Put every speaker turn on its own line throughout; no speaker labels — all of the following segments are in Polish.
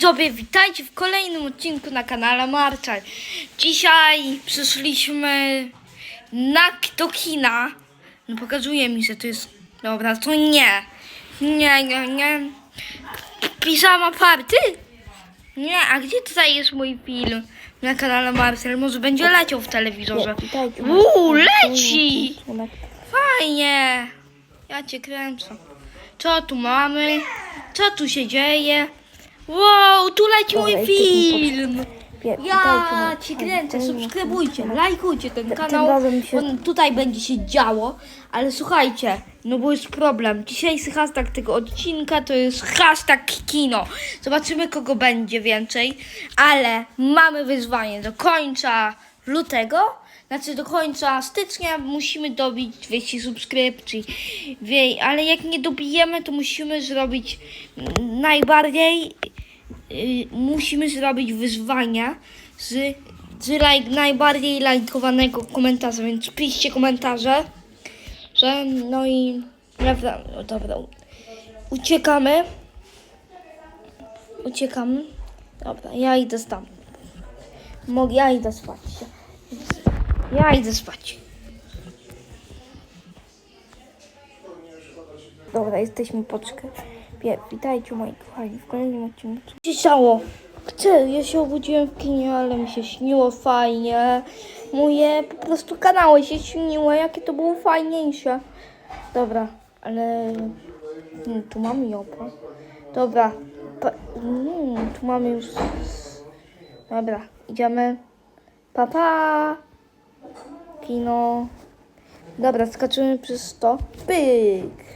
Widzowie, witajcie w kolejnym odcinku na kanale Marczaj. Dzisiaj przyszliśmy na, do kina. No pokazuje mi, że to jest... Dobra, to nie. Nie, nie, nie. Piżama party? Nie, a gdzie tutaj jest mój film na kanale Marcel? Może będzie leciał w telewizorze. Uuu, leci! Fajnie! Ja cię kręcę. Co tu mamy? Co tu się dzieje? Wow, tu leci mój
Dobra,
film! Ja
na-
kręcę, subskrybujcie, lajkujcie ten kanał. On tutaj będzie się działo, ale słuchajcie, no bo jest problem. Dzisiejszy hashtag tego odcinka to jest hashtag kino. Zobaczymy kogo będzie więcej, ale mamy wyzwanie do końca lutego. Znaczy do końca stycznia musimy dobić 200 subskrypcji. Wie, ale jak nie dobijemy, to musimy zrobić mm, najbardziej y, musimy zrobić wyzwania z, z lajk, najbardziej lajkowanego komentarza, więc piszcie komentarze, że no i dobra, no dobra, uciekamy, uciekamy, dobra, ja idę tam, mogę, ja idę spać, ja idę spać.
Dobra, jesteśmy poczkę. Witajcie moi kochani w kolejnym odcinku.
Stało? Chcę, ja się obudziłem w kinie, ale mi się śniło fajnie. Moje po prostu kanały się śniły, jakie to było fajniejsze. Dobra, ale tu mamy jopa. Dobra, pa, tu mamy już. Dobra, idziemy. Papa. Pa. Kino. Dobra, skaczymy przez to. Pyk.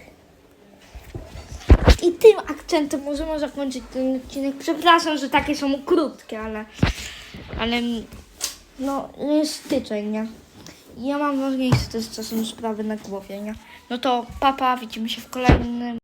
I tym akcentem możemy zakończyć ten odcinek. Przepraszam, że takie są krótkie, ale. Ale. No, jest styczeń, nie? Ja mam ważniejsze też czasem sprawy na głowie, nie? No to papa, widzimy się w kolejnym